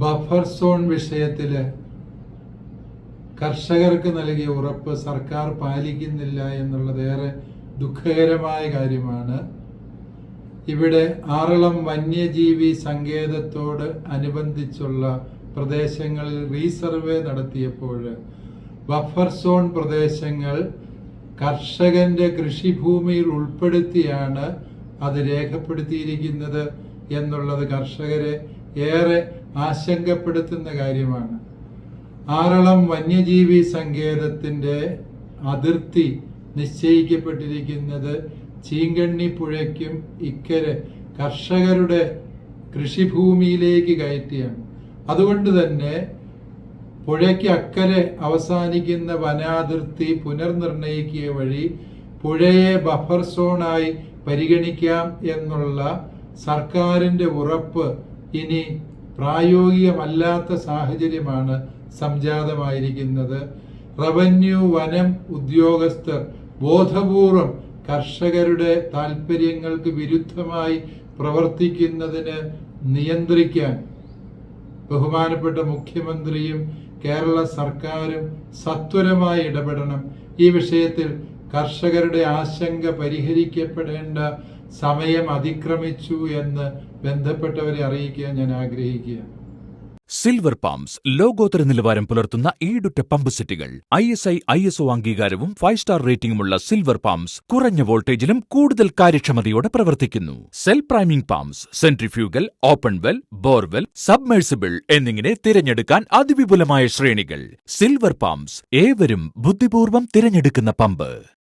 Buffer zone വിഷയത്തിൽ കർഷകർക്ക് നൽകിയ ഉറപ്പ് സർക്കാർ പാലിക്കുന്നില്ല എന്നുള്ളത് ഏറെ ദുഃഖകരമായ കാര്യമാണ്. ഇവിടെ ആറളം വന്യജീവി സങ്കേതത്തോട് അനുബന്ധിച്ചുള്ള പ്രദേശങ്ങളിൽ റീസർവേ നടത്തിയപ്പോൾ ബഫർ സോൺ പ്രദേശങ്ങൾ കർഷകന്റെ കൃഷിഭൂമിയിൽ ഉൾപ്പെടുത്തിയാണ് അത് രേഖപ്പെടുത്തിയിരിക്കുന്നത് എന്നുള്ളത് കർഷകരെ ഏറെ ആശങ്കപ്പെടുത്തുന്ന കാര്യമാണ്. ആറളം വന്യജീവി സങ്കേതത്തിന്റെ അതിർത്തി നിശ്ചയിക്കപ്പെട്ടിരിക്കുന്നത് ചീങ്കണ്ണി പുഴയ്ക്കും ഇക്കരെ കർഷകരുടെ കൃഷിഭൂമിയിലേക്ക് കയറ്റിയാണ്. അതുകൊണ്ട് തന്നെ പുഴയ്ക്ക് അക്കരെ അവസാനിക്കുന്ന വനാതിർത്തി പുനർനിർണയിക്കുക വഴി പുഴയെ ബഫർ സോണായി പരിഗണിക്കാം എന്നുള്ള സർക്കാരിന്റെ ഉറപ്പ് ഇനി പ്രായോഗികമല്ലാത്ത സാഹചര്യമാണ് സംജാതമായിരിക്കുന്നത്. റവന്യൂ വനം ഉദ്യോഗസ്ഥർ ബോധപൂർവം കർഷകരുടെ താൽപ്പര്യങ്ങൾക്ക് വിരുദ്ധമായി പ്രവർത്തിക്കുന്നതിന് നിയന്ത്രിക്കാൻ ബഹുമാനപ്പെട്ട മുഖ്യമന്ത്രിയും കേരള സർക്കാരും സത്വരമായി ഇടപെടണം. ഈ വിഷയത്തിൽ കർഷകരുടെ ആശങ്ക പരിഹരിക്കപ്പെടേണ്ട സമയം അതിക്രമിച്ചു എന്ന് ബന്ധപ്പെട്ടവരെ അറിയിക്കാൻ ഞാൻ ആഗ്രഹിക്കുകയാണ്. സിൽവർ പമ്പ്സ് ലോകോത്തര നിലവാരം പുലർത്തുന്ന ഈടുറ്റ പമ്പ് സെറ്റുകൾ. I S I I S O അംഗീകാരവും ഫൈവ് സ്റ്റാർ റേറ്റിംഗുമുള്ള സിൽവർ പമ്പ്സ് കുറഞ്ഞ വോൾട്ടേജിലും കൂടുതൽ കാര്യക്ഷമതയോടെ പ്രവർത്തിക്കുന്നു. Self priming pumps centrifugal open well borewell submersible എന്നിങ്ങനെ തിരഞ്ഞെടുക്കാൻ അതിവിപുലമായ ശ്രേണികൾ. സിൽവർ പമ്പ്സ് ഏവരും ബുദ്ധിപൂർവം തിരഞ്ഞെടുക്കുന്ന പമ്പ്